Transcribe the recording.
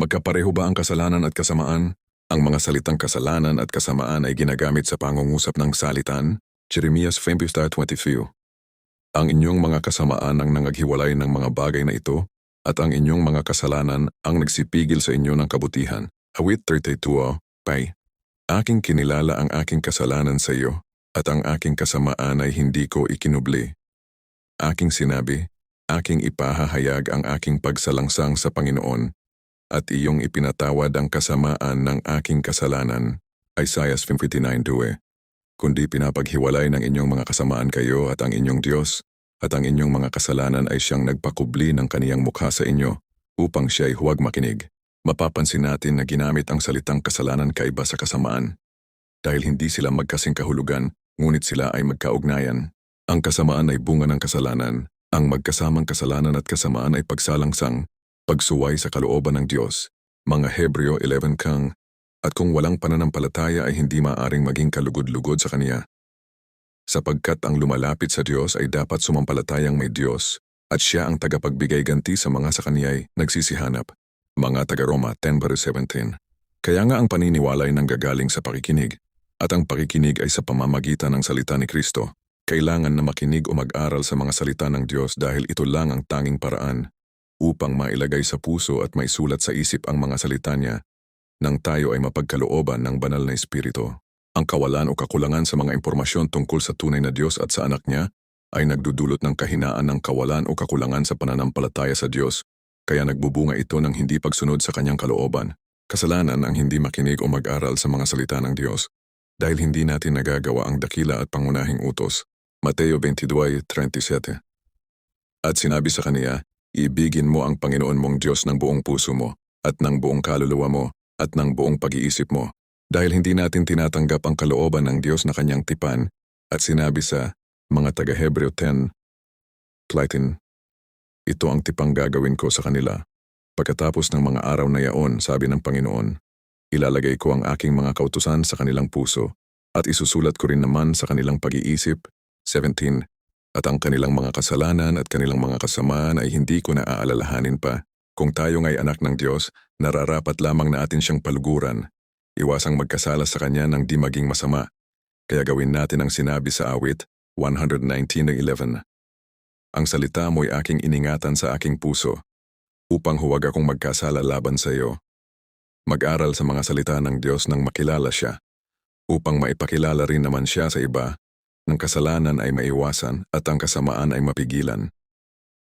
Magkapareho ba ang kasalanan at kasamaan? Ang mga salitang kasalanan at kasamaan ay ginagamit sa pangungusap ng salitan, Jeremias 20.22. Ang inyong mga kasamaan ang nangaghiwalay ng mga bagay na ito, at ang inyong mga kasalanan ang nagsipigil sa inyo ng kabutihan. Awit 32, Pay. Aking kinilala ang aking kasalanan sa iyo, at ang aking kasamaan ay hindi ko ikinubli. Aking sinabi, aking ipahahayag ang aking pagsalangsang sa Panginoon, at iyong ipinatawad ang kasamaan ng aking kasalanan. Isaiah 59.2 Kundi pinapaghiwalay ng inyong mga kasamaan kayo at ang inyong Diyos, at ang inyong mga kasalanan ay siyang nagpakubli ng kaniyang mukha sa inyo, upang siya'y huwag makinig. Mapapansin natin na ginamit ang salitang kasalanan kaiba sa kasamaan. Dahil hindi sila magkasing kahulugan, ngunit sila ay magkaugnayan. Ang kasamaan ay bunga ng kasalanan. Ang magkasamang kasalanan at kasamaan ay pagsalangsang, pagsuway sa kalooban ng Diyos. Mga Hebreo 11 kang, at kung walang pananampalataya ay hindi maaring maging kalugod-lugod sa Kaniya. Sapagkat ang lumalapit sa Diyos ay dapat sumampalatayang may Diyos, at siya ang tagapagbigay ganti sa mga sa Kaniya'y nagsisihanap. Mga taga-Roma 10.17 Kaya nga ang paniniwala ay nanggagaling sa pakikinig, at ang pakikinig ay sa pamamagitan ng salita ni Kristo. Kailangan na makinig o mag-aral sa mga salita ng Diyos dahil ito lang ang tanging paraan upang mailagay sa puso at maisulat sa isip ang mga salita niya nang tayo ay mapagkalooban ng banal na Espiritu. Ang kawalan o kakulangan sa mga impormasyon tungkol sa tunay na Diyos at sa anak niya ay nagdudulot ng kahinaan ng kawalan o kakulangan sa pananampalataya sa Diyos, kaya nagbubunga ito ng hindi pagsunod sa kanyang kalooban. Kasalanan ang hindi makinig o mag-aral sa mga salita ng Diyos dahil hindi natin nagagawa ang dakila at pangunahing utos. Mateo 22.37 At sinabi sa kaniya, Ibigin mo ang Panginoon mong Diyos ng buong puso mo, at ng buong kaluluwa mo, at ng buong pag-iisip mo. Dahil hindi natin tinatanggap ang kalooban ng Diyos na kanyang tipan, at sinabi sa mga taga-Hebreo 10, Clayton, ito ang tipang gagawin ko sa kanila. Pagkatapos ng mga araw na yaon, sabi ng Panginoon, ilalagay ko ang aking mga kautusan sa kanilang puso, at isusulat ko rin naman sa kanilang pag-iisip, 17, at ang kanilang mga kasalanan at kanilang mga kasamaan ay hindi ko na aalalahanin pa. Kung tayo nga'y anak ng Diyos, nararapat lamang na atin siyang paluguran. Iwasang magkasala sa Kanya ng di maging masama. Kaya gawin natin ang sinabi sa awit 119.11. Ang salita mo'y aking iningatan sa aking puso, upang huwag akong magkasala laban sa iyo. Mag-aral sa mga salita ng Diyos nang makilala siya, upang maipakilala rin naman siya sa iba ng kasalanan ay maiwasan at ang kasamaan ay mapigilan.